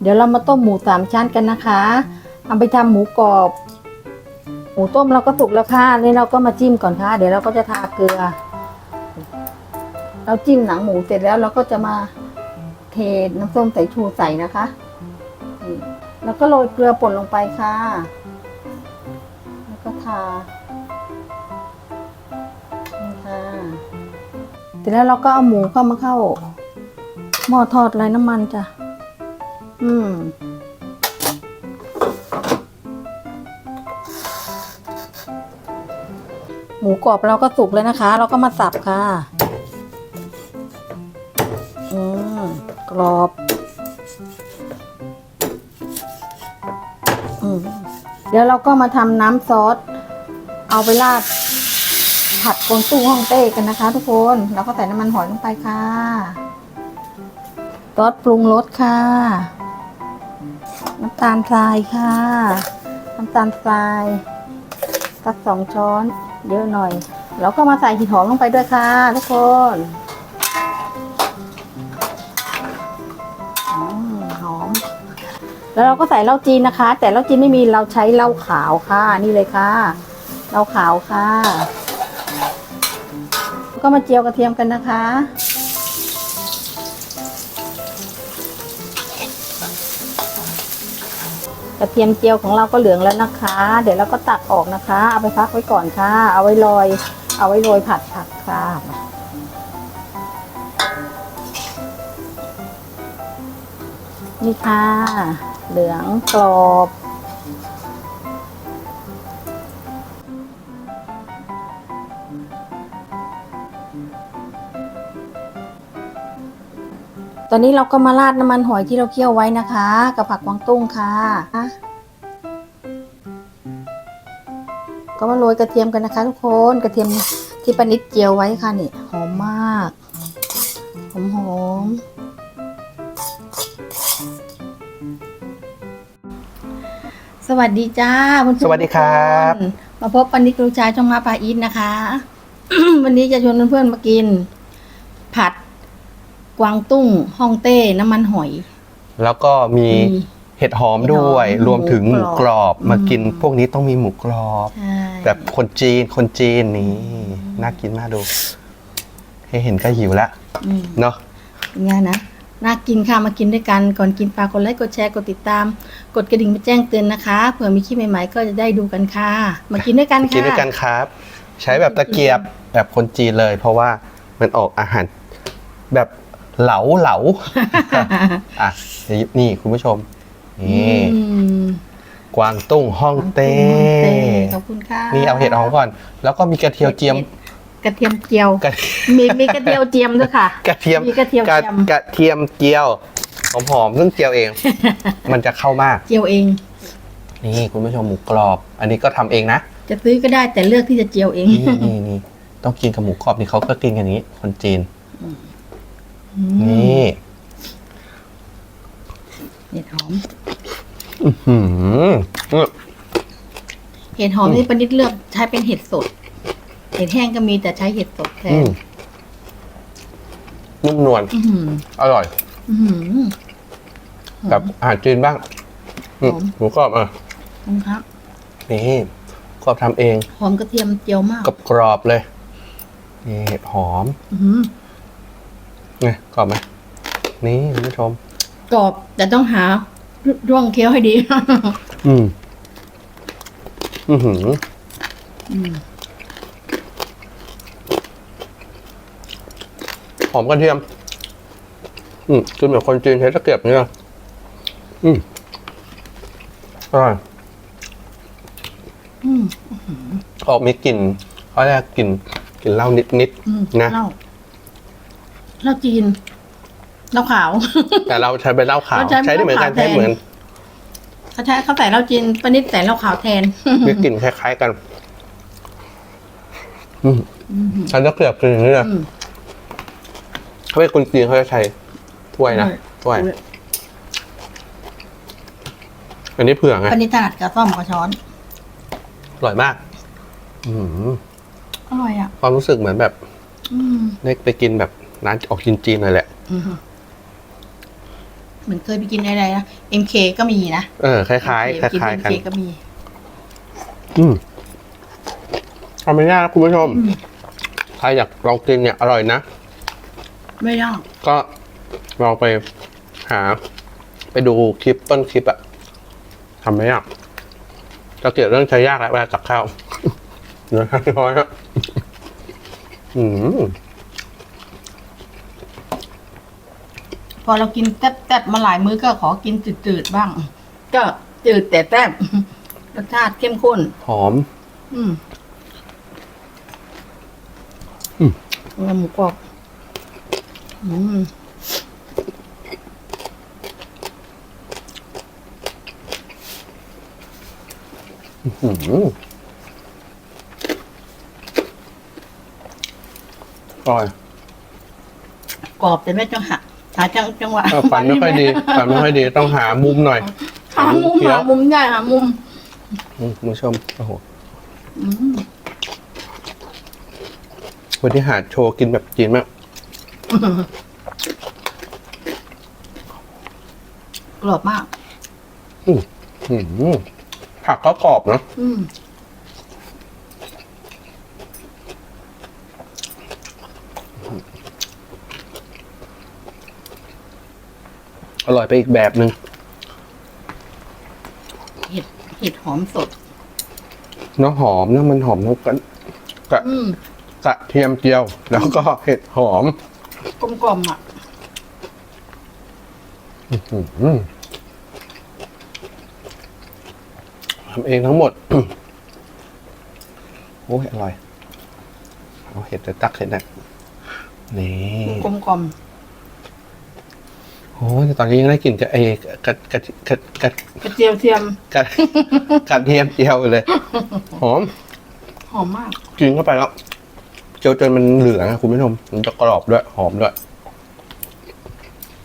เดี๋ยวเรามาต้มหมูสามชั้นกันนะคะเอาไปทำหมูกรอบ หมูต้มเราก็สุกแล้วค่ะนี่เราก็มาจิ้มก่อนค่ะ เดี๋ยวเราก็จะทาเกลือ เราจิ้มหนังหมูเสร็จแล้วเราก็จะมาเทน้ำส้มสายชูใส่นะคะนี่แล้วก็โรยเกลือป่นลงไปค่ะ แล้วก็ทานี่ค่ะเสร็จแล้วเราก็เอาหมูเข้ามาเข้าหม้อทอดไร้น้ำมันจ้ะ อืมหมูกรอบเราก็สุกแล้วนะคะ เราก็มาสับค่ะ อืมกรอบ อืมเดี๋ยวเราก็มาทำน้ำซอส เอาไปราดผัดกวางตุ้ฮ่องเต้กันนะคะ ทุกคน เราก็ใส่น้ำมันหอยลงไปค่ะ ซอสปรุงรสค่ะ น้ำตาลทรายค่ะ น้ำตาลทรายสักสองช้อนเยอะหน่อย แล้วก็มาใส่หินหอมลงไปด้วยค่ะทุกคนอหอม แล้วเราก็ใส่เหล้าจีนนะคะ แต่เหล้าจีนไม่มีเราใช้เหล้าขาวค่ะ นี่เลยค่ะเหล้าขาวค่ะแล้วก็มาเจียวกระเทียมกันนะคะ กระเทียมเจียวของเราก็เหลืองแล้วนะคะ เดี๋ยวเราก็ตักออกนะคะ เอาไปพักไว้ก่อนค่ะ เอาไว้ลอย เอาไว้โรยผัดผักค่ะ นี่ค่ะ เหลืองกรอบ อนนี้เราก็มาราดน้ำมันหอยที่เราเคี่ยวไว้นะคะ กับผักกวางตุ้งค่ะ ก็มาโรยกระเทียมกันนะคะทุกคนกระเทียมที่ปานิดเจียวไว้ค่ะนี่หอมมากหอมหอมสวัสดีจ้าคุณผู้ชมสวัสดีครับทุกนมาพบปานิดลูกชายช่องมาปาอีทนะคะ วันนี้จะชวนเพื่อนๆมากิน ผัด กวางตุ้งฮ่องเต้น้ำมันหอย แล้วก็มีมี เห็ดหอมด้วย เห็ดหอมรวมถึงหมูกรอบหมูกรอบมากินอืมพวกนี้ต้องมีหมูกรอบ ใช่แบบคนจีนคนจีนนี่น่ากินมากดู ให้เห็นก็หิวแล้วอืม เนาะ เป็นไงนะ น่ากินค่ะ มากินด้วยกัน ก่อนกินปลากดไลค์กดแชร์กดติดตาม กดกระดิ่งมาแจ้งเตือนนะคะ เผื่อมีคลิปใหม่ๆ ก็จะได้ดูกันค่ะ มากินด้วยกันค่ะ กินด้วยกันครับ ใช้แบบตะเกียบแบบคนจีนเลย เพราะว่ามันออกอาหารแบบ เหลาเหลาอะนี่คุณผู้ชม นี่อืมกวางตุ้งฮ่องเต้ขอบคุณค่ะนี่เอาเห็ดหอมก่อน แล้วก็มีกระเทียมเจียม กระเทียมเจียวกระมีมีกระเทียมเจียมด้วยค่ะ กระเทียมมีกระเทียมกระเจียมกระเทียมเจียวหอมๆซึ่งเจียวเอง มันจะเข้ามาก เจียวเอง นี่คุณผู้ชมหมูกรอบ อันนี้ก็ทำเองนะ จะซื้อก็ได้แต่เลือกที่จะเจียวเอง นี่นี่นี่ต้องกินกับหมูกรอบนี่เขาก็กินกันอย่างนี้ คนจีนอืม นี่เห็ดหอม อื้อหือเห็ดหอมนี่ปนิดเลือกใช้เป็นเห็ดสด เห็ดแห้งก็มีแต่ใช้เห็ดสดแทอืนมนุ่มนวลอื้อหืออร่อย อื้อหือแบบอาหารจีนบ้างอืมหอมหมูกรอบอะ ขอบคุณครับ นี่กรอบทำเองหอมกระเทียมเจียวมากกับกรอบๆเลย นี่เห็ดหอม อื้อหือ ไงกรอบไหมนี่คุณผู้ชม กรอบแต่ต้องหาร่วงเคี้ยวให้ดี อืม อือหืออืมหอมกระเทียม อืมกินแบบคนจีนใช้ตะเกียบเนี่ย อืมอร่อยอืมออกมีกลิ่นเขาเรียกกลิ่นกลิ่นเหล้านิดอืมๆนะ เหล้าเหล้าจีนเหล้าขาว แต่เราใช้เป็นเหล้าขาวเราใช้ใช้ได้เหมือนกันเหล้าขาว ใช้เหมือนเขาใช้เขาใส่เหล้าจีนปนิดใส่เหล้าขาวแทน มีกลิ่นคล้ายๆกันอืมใช้ตะเกียบกินอย่างนี้เลยอืมเขาเป็นคนจีนเขาจะใช้ถ้วยนะถ้วย อันนี้เผื่อไงปนิดถนัดกับซ่อมกับช้อน อร่อยมาก อืมอร่อยอะ ความรู้สึกเหมือนแบบ อืม ได้ไปกินแบบ ร้านออกจีนๆเลยแหละ อืมเหมือนเคยไปกินอะไรนะ MK ก็มีนะเออคล้ายๆค MK กิน ล้ายๆ กัน MK ก็มี อืมทำไม่ยากนะคุณผู้ชม อืม ใครอยากลองกินเนี่ยอร่อยนะ ไม่ยากก็ลองไปหา ไปดูคลิปต้นคลิปอะทำไม่ยากจะเกี่ยวเรื่องใช้ยากแล้วเวลาตักข้าว เหลือห้าร้อยครับอืม อเรากินแซ่บๆมาหลายมื้อก็ขอกินจืดๆบ้าง ก็จืดแต่แซ่บรสชาติเข้มข้น หอม อืมอืมเนื้อหมูกรอบอืมอืมอร่อย กรอบแต่ไม่จังหะ หาจังจังหวะเออฟันไม่ค่อยดีฟันไม่ค่อยดีต้องหามุมหน่อยหามุมเคี้ยวหามุมได้หามุมอืมคุณผู้ชมโอ้โหอืมวันที่หาโชว์กินแบบจีนมากกรอบมากอืมผักก็กรอบเนาะอืม อร่อยไปอีกแบบหนึ่งเห็ดเห็ดหอมสด เนาะหอมเนาะมันหอมทั้งกันกระอืมกระเทียมเจียว แล้วก็เห็ดหอมกลมกล่อมๆอะ อืมทำเองทั้งหมด โอ้ยอร่อย เอาเห็ดจะตักเห็ดนะนี่ กลมกล่อม โอ้ยแต่ตอนนี้ยังได้กลิ่นกระเอกระกระกระกระกระเจียวเทียมกระกระเทียมเจียวอยู่เลย หอม หอมมาก กินเข้าไปแล้วเจียวจนมันเหลืองอะคุณผู้ชมมันจะกรอบด้วย หอมด้วย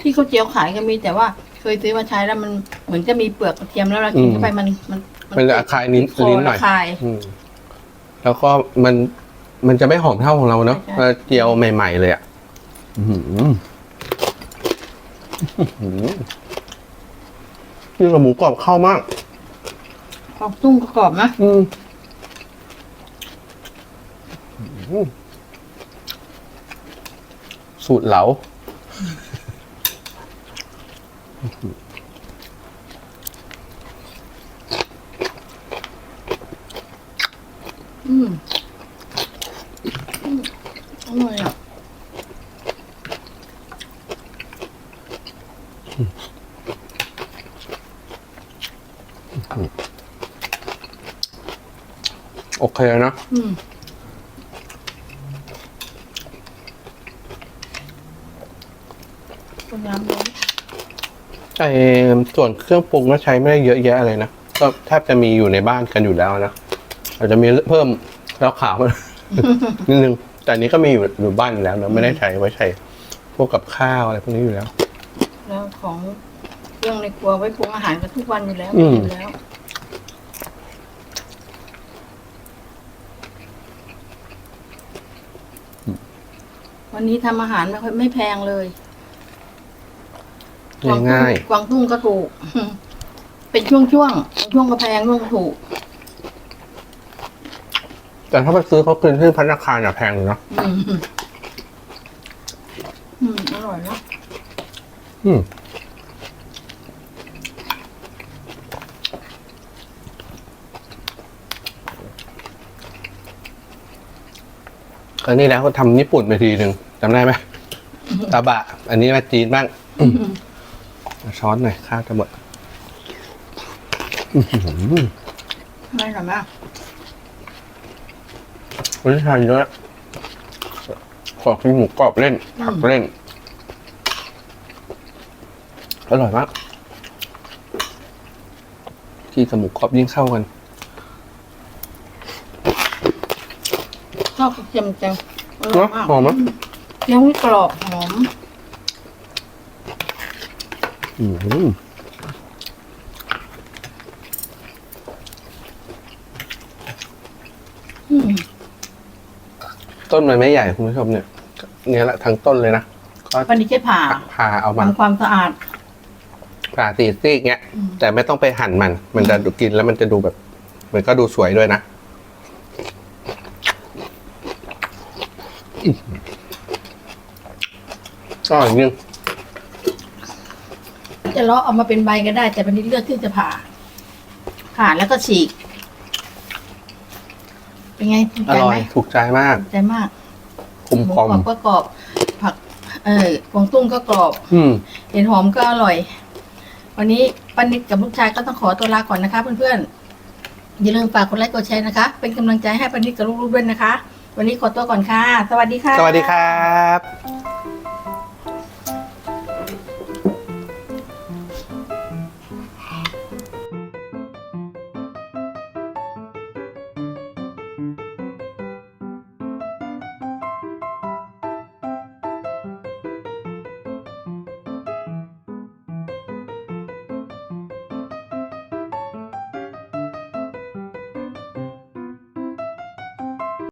ที่เขาเจียวขายก็มีแต่ว่า เคยซื้อมาใช้แล้วมันเหมือนจะมีเปลือกกระเทียมแล้วเรากินเข้าไปมันมันมันจะคลายนิ้นคอลิ้นหน่อยระคายอืมแล้วก็มันมันจะไม่หอมเท่าของเราเนาะใช่เออเจียวใหม่ ๆ เลยอะอื้อหืออื้อหือ กินกับหมูกรอบเข้ามากกรอบตุ้งก็กรอบนะอืมอืมสูตรเหลา อืมอืมอร่อยอะ โอเคนะอืมคนน้ำร้อนไอ้ส่วนเครื่องปรุงก็ใช้ไม่ได้เยอะแยะอะไรนะ ก็แทบจะมีอยู่ในบ้านกันอยู่แล้วนะอาจจะมีเพิ่มแล้วขาวนิดนึงแต่อันนี้ก็มีอยู่อยู่บ้านอยู่แล้วนะไม่ได้ใช้ไว้ใช้พวกกับข้าวอะไรพวกนี้อยู่แล้ว แล้วของเครื่องในครัวไว้ปรุงอาหารกันทุกวันอยู่แล้วอืม อยู่แล้ว วันนี้ทำอาหารไม่ค่อยไม่แพงเลยง่ายกวางตุ้งก็ถูก เป็นช่วงช่วงๆช่วงก็แพงช่วงก็ถูก ๆแต่ถ้าไปซื้อเขาคืนที่พัฒนาคารอะแพงอยู่เนาะอืม อืม อร่อยเนอะ อืมครั้งนี้แล้วเขาทำญี่ปุ่นไปทีหนึ่งจำได้ไหมตาบะ อันนี้มาจีนบ้างช้อนหน่อยข้าวจะหมดอื้อหือไม่หรอกนะวันนี้ทานเยอะขอกินหมูกรอบเล่น ผักเล่น อร่อยมาก ที่กับหมูกรอบยิ่งเข้ากันชอบกระเทียมจังอร่อเนาะยมากหอมไหมเคี้ยวให้กรอบหอมอืมอืมต้นมันไม่ใหญ่คุณผู้ชมเนี่ย เนี่ยแหละทั้งต้นเลยนะ ก็วันนี้ใช้ผ่าพาเอามาทำความสะอาด ผ่าสีซีกเงี้ยอืมแต่ไม่ต้องไปหั่นมัน มันจะดูกินแล้วมันจะดูแบบ มันก็ดูสวยด้วยนะอื้อหือก็อย่างนึงจะเลาะเอามาเป็นใบก็ได้ แต่วันนี้เลือกที่จะผ่า ผ่าแล้วก็ฉีก เป็นไงถูกอใจร่อไหมยถูกใจมากถูกใจมากคุมหมูคอมกรอบก็กรอบ ผัก เออกวางตุ้งก็กรอบ อืม เห็นหอมก็อร่อย วันนี้ป้านิดกับลูกชายก็ต้องขอตัวลาก่อนนะคะ เพื่อนๆ อย่าลืมฝากกดไลค์กดแชร์นะคะ เป็นกำลังใจให้ป้านิดกับลูกๆด้วยนะคะ วันนี้ขอตัวก่อนค่ะ สวัสดีค่ะ สวัสดีครับ